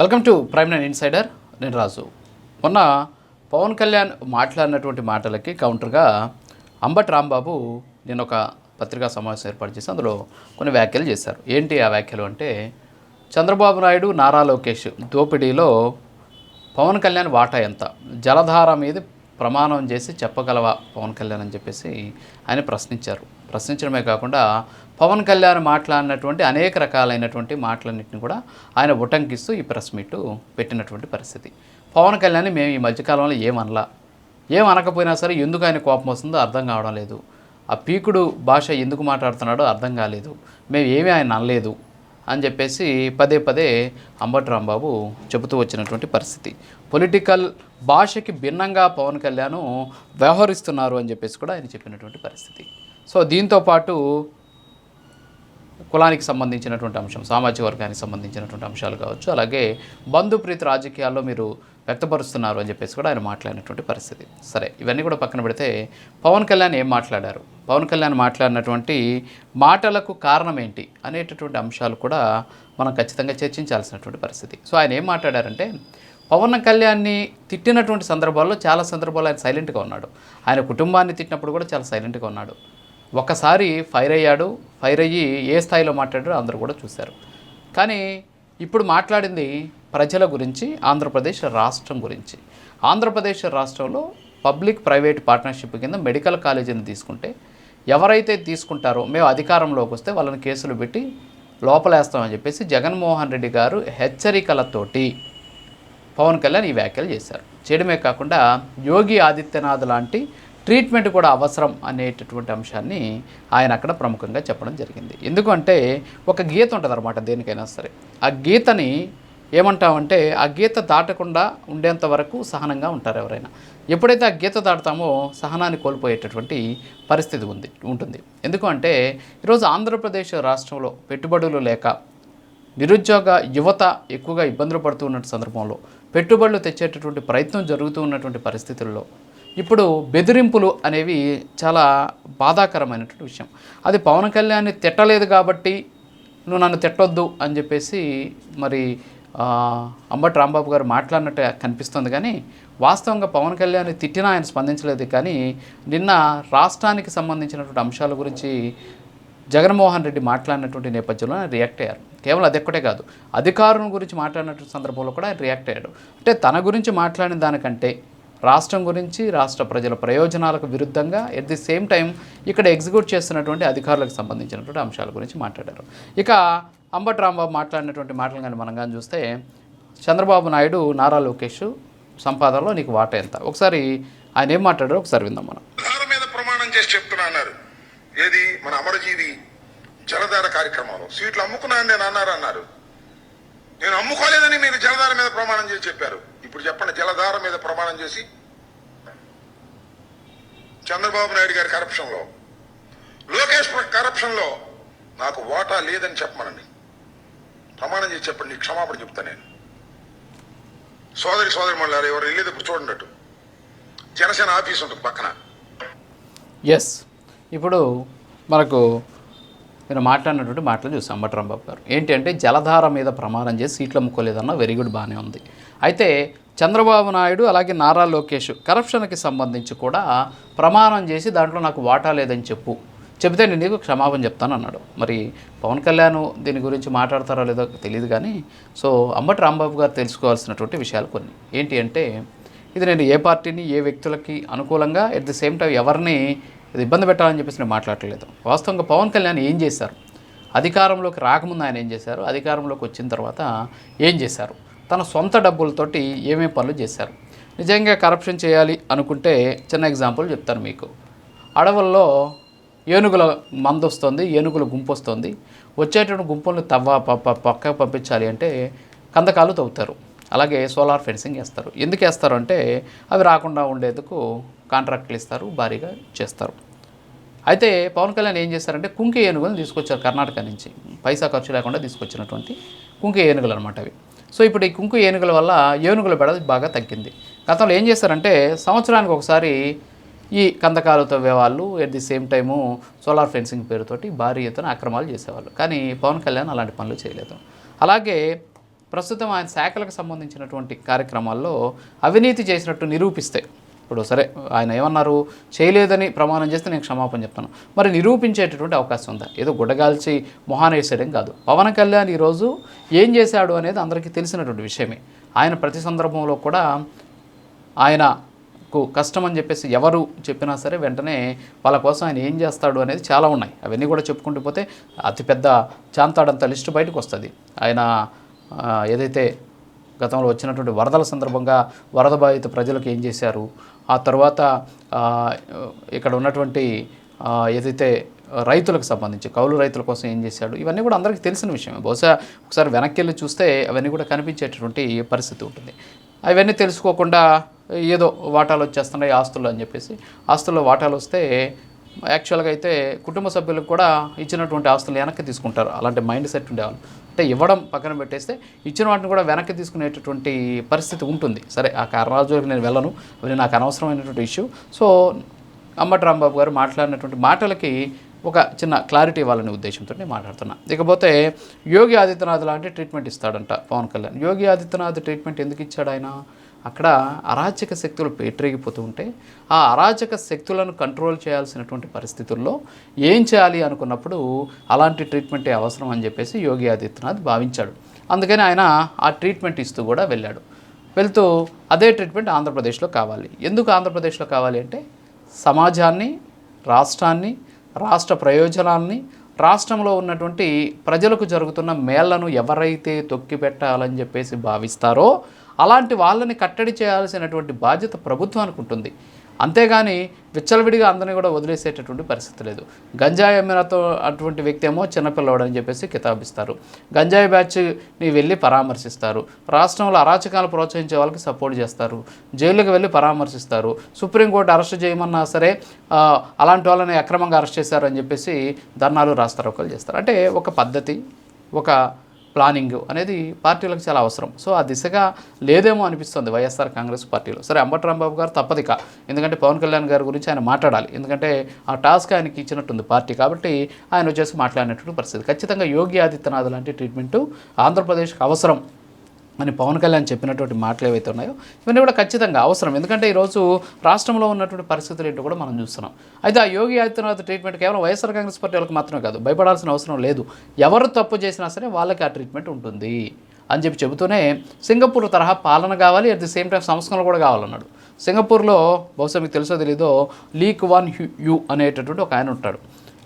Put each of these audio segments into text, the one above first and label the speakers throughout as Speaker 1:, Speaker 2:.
Speaker 1: Welcome to Prime Nine Insider నేను రాజు. మొన్న పవన్ కళ్యాణ్ మాట్లాడినటువంటి మాటలకి కౌంటర్గా అంబట్ రాంబాబు నేను ఒక పత్రికా సమావేశం ఏర్పాటు చేసి అందులో కొన్ని వ్యాఖ్యలు చేశారు. ఏంటి ఆ వ్యాఖ్యలు అంటే చంద్రబాబు నాయుడు నారా లోకేష్ దోపిడీలో పవన్ కళ్యాణ్ వాటా ఎంత? జలధార మీద ప్రమాణం చేసి చెప్పగలవా పవన్ కళ్యాణ్ అని చెప్పేసి ఆయన ప్రశ్నించారు. ప్రశ్నించడమే కాకుండా పవన్ కళ్యాణ్ మాట్లాడినటువంటి అనేక రకాలైనటువంటి మాటలన్నింటిని కూడా ఆయన ఉటంకిస్తూ ఈ ప్రెస్ మీట్ పెట్టినటువంటి పరిస్థితి. పవన్ కళ్యాణ్ మేము ఈ మధ్యకాలంలో ఏమనలా? ఏం అనకపోయినా సరే ఎందుకు ఆయన కోపం వస్తుందో అర్థం కావడం లేదు. ఆ పీకుడు భాష ఎందుకు మాట్లాడుతున్నాడో అర్థం కాలేదు. మేము ఏమీ ఆయన అనలేదు అని చెప్పేసి పదే పదే అంబటి రాంబాబు చెబుతూ వచ్చినటువంటి పరిస్థితి. పొలిటికల్ భాషకి భిన్నంగా పవన్ కళ్యాణ్ వ్యవహరిస్తున్నారు అని చెప్పేసి కూడా ఆయన చెప్పినటువంటి పరిస్థితి. సో దీంతో పాటు కులానికి సంబంధించినటువంటి అంశం సామాజిక వర్గానికి సంబంధించినటువంటి అంశాలు కావచ్చు. అలాగే బంధుప్రీతి రాజకీయాల్లో మీరు వ్యక్తపరుస్తున్నారు అని చెప్పేసి కూడా ఆయన మాట్లాడినటువంటి పరిస్థితి. సరే ఇవన్నీ కూడా పక్కన పెడితే పవన్ కళ్యాణ్ ఏం మాట్లాడారు? పవన్ కళ్యాణ్ మాట్లాడినటువంటి మాటలకు కారణం ఏంటి అనేటటువంటి అంశాలు కూడా మనం ఖచ్చితంగా చర్చించాల్సినటువంటి పరిస్థితి. సో ఆయన ఏం మాట్లాడారంటే పవన్ కళ్యాణ్ని తిట్టినటువంటి సందర్భాల్లో చాలా సందర్భాల్లో ఆయన సైలెంట్గా ఉన్నాడు. ఆయన కుటుంబాన్ని తిట్టినప్పుడు కూడా చాలా సైలెంట్గా ఉన్నాడు. ఒకసారి ఫైర్ అయ్యాడు ఫైర్ అయ్యి ఏ స్థాయిలో మాట్లాడారో అందరూ కూడా చూశారు. కానీ ఇప్పుడు మాట్లాడింది ప్రజల గురించి ఆంధ్రప్రదేశ్ రాష్ట్రం గురించి. ఆంధ్రప్రదేశ్ రాష్ట్రంలో పబ్లిక్ ప్రైవేట్ పార్ట్నర్షిప్ కింద మెడికల్ కాలేజీని తీసుకుంటే ఎవరైతే తీసుకుంటారో మేము అధికారంలోకి వస్తే వాళ్ళని కేసులు పెట్టి లోపలేస్తామని చెప్పేసి జగన్మోహన్ రెడ్డి గారు హెచ్చరికలతోటి పవన్ కళ్యాణ్ ఈ వ్యాఖ్యలు చేశారు. చేయడమే కాకుండా యోగి ఆదిత్యనాథ్ లాంటి ట్రీట్మెంట్ కూడా అవసరం అనేటటువంటి అంశాన్ని ఆయన అక్కడ ప్రముఖంగా చెప్పడం జరిగింది. ఎందుకంటే ఒక గీత ఉంటుంది అనమాట దేనికైనా సరే. ఆ గీతని ఏమంటామంటే ఆ గీత దాటకుండా ఉండేంత వరకు సహనంగా ఉంటారు ఎవరైనా. ఎప్పుడైతే ఆ గీత దాటుతామో సహనాన్ని కోల్పోయేటటువంటి పరిస్థితి ఉంది ఉంటుంది. ఎందుకంటే ఈరోజు ఆంధ్రప్రదేశ్ రాష్ట్రంలో పెట్టుబడులు లేక నిరుద్యోగ యువత ఎక్కువగా ఇబ్బందులు పడుతూ ఉన్న సందర్భంలో పెట్టుబడులు తెచ్చేటటువంటి ప్రయత్నం జరుగుతూ ఉన్నటువంటి పరిస్థితుల్లో ఇప్పుడు బెదిరింపులు అనేవి చాలా బాధాకరమైనటువంటి విషయం. అది పవన్ కళ్యాణ్ని తిట్టలేదు కాబట్టి నువ్వు నన్ను తిట్టొద్దు అని చెప్పేసి మరి అంబటి రాంబాబు గారు మాట్లాడినట్టు కనిపిస్తుంది కానీ వాస్తవంగా పవన్ కళ్యాణ్ తిట్టినా ఆయన స్పందించలేదు కానీ నిన్న రాష్ట్రానికి సంబంధించినటువంటి అంశాల గురించి జగన్మోహన్ రెడ్డి మాట్లాడినటువంటి నేపథ్యంలో ఆయన రియాక్ట్ అయ్యారు. కేవలం అదొక్కటే కాదు అధికారుల గురించి మాట్లాడినటువంటి సందర్భంలో కూడా ఆయన రియాక్ట్ అయ్యాడు. అంటే తన గురించి మాట్లాడిన దానికంటే రాష్ట్రం గురించి రాష్ట్ర ప్రజల ప్రయోజనాలకు విరుద్ధంగా ఎట్ ది సేమ్ టైం ఇక్కడ ఎగ్జిక్యూట్ చేస్తున్నటువంటి అధికారులకు సంబంధించినటువంటి అంశాల గురించి మాట్లాడారు. ఇక అంబట్ రాంబాబు మాట్లాడినటువంటి మాటలు కానీ మనం కానీ చూస్తే చంద్రబాబు నాయుడు నారా లోకేష్ సంపాదనలో నీకు వాట ఎంత? ఒకసారి ఆయన ఏం మాట్లాడారో ఒకసారి విందాం మనం.
Speaker 2: మీద ప్రమాణం చేసి చెప్తున్నా అన్నారు. ఏది? మన అమరజీవి జలధార కార్యక్రమాలు సీట్లు అమ్ముకున్నాను నేను అన్నారు అన్నారు. నేను అమ్ముకోలేదని మీరు జలధార మీద ప్రమాణం చేసి చెప్పారు. ఇప్పుడు చెప్పండి జలధార మీద ప్రమాణం చేసి చంద్రబాబు నాయుడు గారి కరప్షన్లో లోకేష్ కరప్షన్లో నాకు వాటా లేదని చెప్పమనండి. ప్రమాణం చేసి చెప్పండి నీకు క్షమాపణ చెప్తా నేను. సోదరి సోదరి మళ్ళీ ఎవరు వెళ్ళేటప్పుడు చూడండి జనసేన ఆఫీస్ ఉంటుంది పక్కన.
Speaker 1: ఎస్ ఇప్పుడు మనకు నేను మాట్లాడినటువంటి మాటలు చూసాం అంబటి గారు. ఏంటి అంటే జలధార మీద ప్రమాణం చేసి సీట్లు అమ్ముకోలేదన్న వెరీ గుడ్ బాగానే ఉంది. అయితే చంద్రబాబు నాయుడు అలాగే నారా లోకేష్ కరప్షన్కి సంబంధించి కూడా ప్రమాణం చేసి దాంట్లో నాకు వాటా లేదని చెప్పు. చెబితే నేను నీకు క్షమాపణ చెప్తాను అన్నాడు. మరి పవన్ కళ్యాణ్ దీని గురించి మాట్లాడతారో లేదో తెలియదు కానీ సో అంబటి రాంబాబు గారు తెలుసుకోవాల్సినటువంటి విషయాలు కొన్ని. ఏంటి అంటే ఇది నేను ఏ పార్టీని ఏ వ్యక్తులకి అనుకూలంగా ఎట్ ది సేమ్ టైం ఎవరిని ఇది ఇబ్బంది పెట్టాలని చెప్పేసి నేను మాట్లాడలేదు. వాస్తవంగా పవన్ కళ్యాణ్ ఏం చేశారు? అధికారంలోకి రాకముందు ఆయన ఏం చేశారు? అధికారంలోకి వచ్చిన తర్వాత ఏం చేశారు? తన సొంత డబ్బులతోటి ఏమేమి పనులు చేశారు? నిజంగా కరప్షన్ చేయాలి అనుకుంటే చిన్న ఎగ్జాంపుల్ చెప్తాను మీకు. అడవుల్లో ఏనుగుల మందు వస్తుంది ఏనుగుల గుంపు వస్తుంది వచ్చేటువంటి గుంపులను తవ్వ ప- పక్కకు పంపించాలి అంటే కందకాలు తవ్వుతారు. అలాగే సోలార్ ఫెన్సింగ్ వేస్తారు. ఎందుకు వేస్తారు అంటే అవి రాకుండా ఉండేందుకు కాంట్రాక్ట్లు ఇస్తారు భారీగా చేస్తారు. అయితే పవన్ కళ్యాణ్ ఏం చేశారంటే కుంకి ఏనుగులను తీసుకొచ్చారు కర్ణాటక నుంచి. పైసా ఖర్చు లేకుండా తీసుకొచ్చినటువంటి కుంకి ఏనుగులు అనమాట అవి. సో ఇప్పుడు ఈ కుంకు ఏనుగుల వల్ల ఏనుగుల బెడ బాగా తగ్గింది. గతంలో ఏం చేశారంటే సంవత్సరానికి ఒకసారి ఈ కందకాలు వాళ్ళు at the same time solar fencing పేరుతోటి భారీ ఎత్తున అక్రమాలు చేసేవాళ్ళు. కానీ పవన్ కళ్యాణ్ అలాంటి పనులు చేయలేదు. అలాగే ప్రస్తుతం ఆయన శాఖలకు సంబంధించినటువంటి కార్యక్రమాల్లో అవినీతి చేసినట్టు నిరూపిస్తే ఇప్పుడు సరే ఆయన ఏమన్నారు? చేయలేదని ప్రమాణం చేస్తే నేను క్షమాపణ చెప్తాను. మరి నిరూపించేటటువంటి అవకాశం ఉందా? ఏదో గుడ్డగాల్చి మొహాన వేసేయడం కాదు. పవన్ కళ్యాణ్ ఈరోజు ఏం చేశాడు అనేది అందరికీ తెలిసినటువంటి విషయమే. ఆయన ప్రతి సందర్భంలో కూడా ఆయనకు కష్టం అని చెప్పేసి ఎవరు చెప్పినా సరే వెంటనే వాళ్ళ కోసం ఆయన ఏం చేస్తాడు అనేది చాలా ఉన్నాయి. అవన్నీ కూడా చెప్పుకుంటూ పోతే అతిపెద్ద చాంతాడంత లిస్టు బయటకు వస్తుంది. ఆయన ఏదైతే గతంలో వచ్చినటువంటి వరదల సందర్భంగా వరద బాధిత ప్రజలకు ఏం చేశారు? ఆ తర్వాత ఇక్కడ ఉన్నటువంటి ఏదైతే రైతులకు సంబంధించి కౌలు రైతుల కోసం ఏం చేశాడు? ఇవన్నీ కూడా అందరికీ తెలిసిన విషయమే. బహుశా ఒకసారి వెనక్కి వెళ్ళి చూస్తే అవన్నీ కూడా కనిపించేటటువంటి పరిస్థితి ఉంటుంది. అవన్నీ తెలుసుకోకుండా ఏదో వాటాలు వచ్చేస్తున్నాయి ఆస్తులు అని చెప్పేసి. ఆస్తుల్లో వాటాలు వస్తే యాక్చువల్గా అయితే కుటుంబ సభ్యులకు కూడా ఇచ్చినటువంటి ఆస్తులు వెనక్కి తీసుకుంటారు. అలాంటి మైండ్ సెట్ ఉండేవాళ్ళు. అంటే ఇవ్వడం పక్కన పెట్టేస్తే ఇచ్చిన వాటిని కూడా వెనక్కి తీసుకునేటటువంటి పరిస్థితి ఉంటుంది. సరే ఆ కారణాలకు నేను వెళ్ళను. అది నాకు అనవసరమైనటువంటి ఇష్యూ. సో అంబటి రాంబాబు గారు మాట్లాడినటువంటి మాటలకి ఒక చిన్న క్లారిటీ ఇవ్వాలనే ఉద్దేశంతో నేను మాట్లాడుతున్నా. ఇకపోతే యోగి ఆదిత్యనాథ్ లాంటి ట్రీట్మెంట్ ఇస్తాడంట పవన్ కళ్యాణ్. యోగి ఆదిత్యనాథ్ ట్రీట్మెంట్ ఎందుకు ఇచ్చాడు ఆయన? అక్కడ అరాచక శక్తులు పేటరేగిపోతూ ఉంటే ఆ అరాచక శక్తులను కంట్రోల్ చేయాల్సినటువంటి పరిస్థితుల్లో ఏం చేయాలి అనుకున్నప్పుడు అలాంటి ట్రీట్మెంటే అవసరం అని చెప్పేసి యోగి ఆదిత్యనాథ్ భావించాడు. అందుకని ఆయన ఆ ట్రీట్మెంట్ ఇస్తూ కూడా వెళ్ళాడు. వెళ్తూ అదే ట్రీట్మెంట్ ఆంధ్రప్రదేశ్లో కావాలి. ఎందుకు ఆంధ్రప్రదేశ్లో కావాలి అంటే సమాజాన్ని రాష్ట్రాన్ని రాష్ట్ర ప్రయోజనాల్ని రాష్ట్రంలో ఉన్నటువంటి ప్రజలకు జరుగుతున్న మేళ్ళను ఎవరైతే తొక్కిపెట్టాలని చెప్పేసి భావిస్తారో అలాంటి వాళ్ళని కట్టడి చేయాల్సినటువంటి బాధ్యత ప్రభుత్వానికి ఉంటుంది. అంతేగాని విచ్చలవిడిగా అందరినీ కూడా వదిలేసేటటువంటి పరిస్థితి లేదు. గంజాయి అమ్మినతో అటువంటి వ్యక్తి ఏమో చిన్నపిల్లవాడు అని చెప్పేసి కితాబిస్తారు. గంజాయి బ్యాచ్ని వెళ్ళి పరామర్శిస్తారు. రాష్ట్రంలో అరాచకాలు ప్రోత్సహించే వాళ్ళకి సపోర్ట్ చేస్తారు. జైలుకి వెళ్ళి పరామర్శిస్తారు. సుప్రీంకోర్టు అరెస్ట్ చేయమన్నా సరే అలాంటి వాళ్ళని అక్రమంగా అరెస్ట్ చేశారు అని చెప్పేసి ధర్నాలు రాస్తారోకలు చేస్తారు. అంటే ఒక పద్ధతి ఒక ప్లానింగ్ అనేది పార్టీలకు చాలా అవసరం. సో ఆ దిశగా లేదేమో అనిపిస్తుంది వైఎస్ఆర్ కాంగ్రెస్ పార్టీలో. సరే అంబటరాంబాబు గారు తప్పదిక. ఎందుకంటే పవన్ కళ్యాణ్ గారి గురించి ఆయన మాట్లాడాలి. ఎందుకంటే ఆ టాస్క్ ఆయనకి ఇచ్చినట్టుంది పార్టీ కాబట్టి ఆయన వచ్చేసి మాట్లాడినటువంటి పరిస్థితి. ఖచ్చితంగా యోగి ఆదిత్యనాథ్ లాంటి ట్రీట్మెంటు ఆంధ్రప్రదేశ్కి అవసరం. అని పవన్ కళ్యాణ్ చెప్పినటువంటి మాటలు ఏవైతే ఉన్నాయో ఇవన్నీ కూడా ఖచ్చితంగా అవసరం. ఎందుకంటే ఈరోజు రాష్ట్రంలో ఉన్నటువంటి పరిస్థితులు ఏంటో కూడా మనం చూస్తున్నాం. అయితే ఆ యోగి ఆదిత్యనాథ్ ట్రీట్మెంట్ కేవలం వైఎస్ఆర్ కాంగ్రెస్ పార్టీ వాళ్ళకి మాత్రమే కాదు భయపడాల్సిన అవసరం లేదు. ఎవరు తప్పు చేసినా సరే వాళ్ళకి ఆ ట్రీట్మెంట్ ఉంటుంది. అని చెప్పి చెబుతూనే సింగపూర్ తరహా పాలన కావాలి అట్ ది సేమ్ టైం సంస్కరణలు కూడా కావాలన్నాడు. సింగపూర్లో బహుశా మీకు తెలుసో తెలీదో లీక్ వన్ యు అనేటటువంటి ఒక ఆయన ఉంటాడు.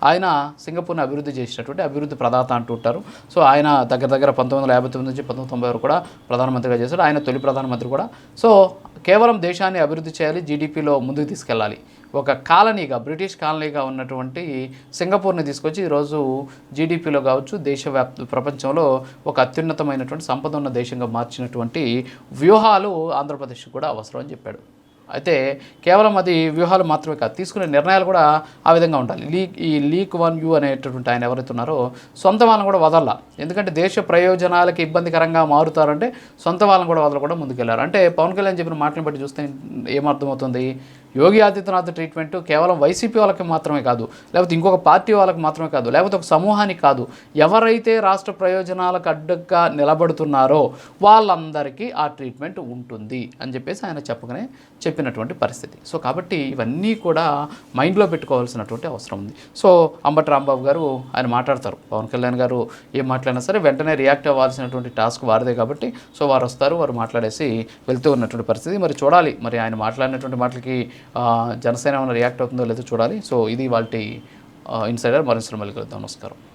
Speaker 1: ఆయన సింగపూర్ని అభివృద్ధి చేసినటువంటి అభివృద్ధి ప్రదాత అంటూ ఉంటారు. సో ఆయన దగ్గర దగ్గర పంతొమ్మిది వందల యాభై తొమ్మిది నుంచి పంతొమ్మిది తొంభై వరకు కూడా ప్రధానమంత్రిగా చేశాడు. ఆయన తొలి ప్రధానమంత్రి కూడా. సో కేవలం దేశాన్ని అభివృద్ధి చేయాలి జీడిపిలో ముందుకు తీసుకెళ్ళాలి. ఒక కాలనీగా బ్రిటిష్ కాలనీగా ఉన్నటువంటి సింగపూర్ని తీసుకొచ్చి ఈరోజు జీడిపిలో కావచ్చు దేశవ్యాప్త ప్రపంచంలో ఒక అత్యున్నతమైనటువంటి సంపద ఉన్న దేశంగా మార్చినటువంటి వ్యూహాలు ఆంధ్రప్రదేశ్కి కూడా అవసరం అని చెప్పాడు. అయితే కేవలం అది వ్యూహాలు మాత్రమే కాదు తీసుకునే నిర్ణయాలు కూడా ఆ విధంగా ఉండాలి. లీక్ ఈ లీక్ వన్ యూ అనేటటువంటి ఆయన ఎవరైతే ఉన్నారో సొంత వాళ్ళని కూడా వదల. ఎందుకంటే దేశ ప్రయోజనాలకి ఇబ్బందికరంగా మారుతారంటే సొంత వాళ్ళని కూడా వదలకుండా ముందుకెళ్ళారు. అంటే పవన్ కళ్యాణ్ చెప్పిన మాటలను బట్టి చూస్తే ఏమర్థమవుతుంది యోగి ఆదిత్యనాథ్ ట్రీట్మెంట్ కేవలం వైసీపీ వాళ్ళకి మాత్రమే కాదు లేకపోతే ఇంకొక పార్టీ వాళ్ళకి మాత్రమే కాదు లేకపోతే ఒక సమూహానికి కాదు ఎవరైతే రాష్ట్ర ప్రయోజనాలకు అడ్డుగా నిలబడుతున్నారో వాళ్ళందరికీ ఆ ట్రీట్మెంట్ ఉంటుంది అని చెప్పేసి ఆయన చెప్పగానే చెప్పినటువంటి పరిస్థితి. సో కాబట్టి ఇవన్నీ కూడా మైండ్లో పెట్టుకోవాల్సినటువంటి అవసరం ఉంది. సో అంబటి రాంబాబు గారు ఆయన మాట్లాడతారు. పవన్ కళ్యాణ్ గారు ఏం మాట్లాడినా సరే వెంటనే రియాక్ట్ అవ్వాల్సినటువంటి టాస్క్ వారిదే కాబట్టి సో వారు వస్తారు వారు మాట్లాడేసి వెళ్తూ ఉన్నటువంటి పరిస్థితి. మరి చూడాలి మరి ఆయన మాట్లాడినటువంటి మాటలకి జనసేన ఏమైనా రియాక్ట్ అవుతుందో లేదో చూడాలి. సో ఇది వాళ్ళ ఇన్సైడర్ మరింత మళ్ళీ కలుద్దాం. నమస్కారం.